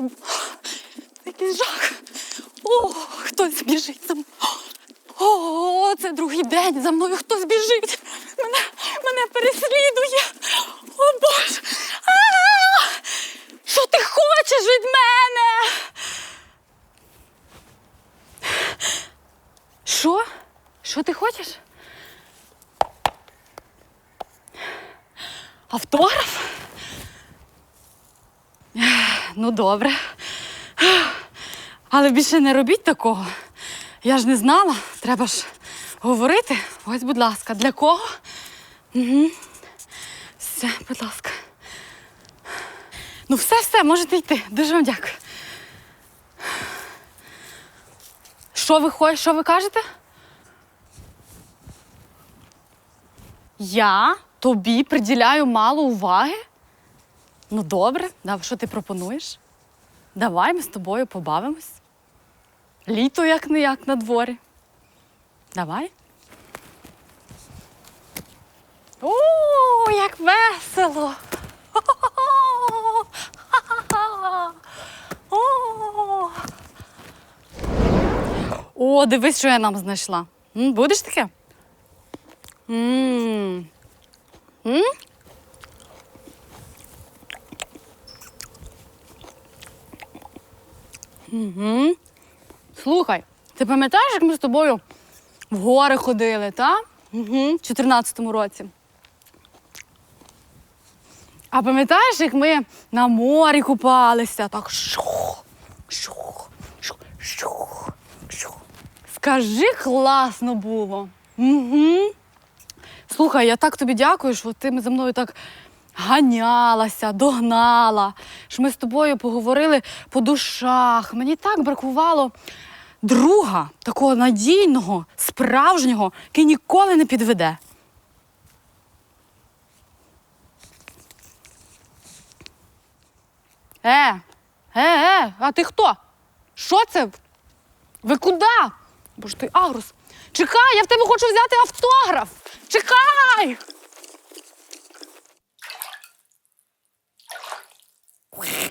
О, який жах. О, хтось біжить мною. О, це другий день. За мною хтось біжить. Мене, мене переслідує. О, Боже. Що ти хочеш від мене? Що? Що ти хочеш? Автограф? Ну, добре. Але більше не робіть такого. Я ж не знала. Треба ж говорити. Ось, будь ласка, для кого? Угу. Все, будь ласка. Ну, все, все, можете йти. Дуже вам дякую. Що ви хочете? Що ви кажете? Я тобі приділяю мало уваги? Ну, добре, давай, що ти пропонуєш? Давай ми з тобою побавимось. Літо як не як на дворі. Давай. О, як весело! О! Дивись, що я нам знайшла. Будеш таке? М. Угу. Слухай, ти пам'ятаєш, як ми з тобою в гори ходили, та? Угу. В 14-му році. А пам'ятаєш, як ми на морі купалися? Так шух, шух, шух, шух, шух. Скажи, класно було. Угу. Слухай, я так тобі дякую, що ти за мною так ганялася, догнала. Що ми з тобою поговорили по душах. Мені так бракувало друга, такого надійного, справжнього, який ніколи не підведе. Е, е, е, а ти хто? Що це? Ви куди? Боже, ти Агрус. Чекай, я в тебе хочу взяти автограф. Чекай! Whee!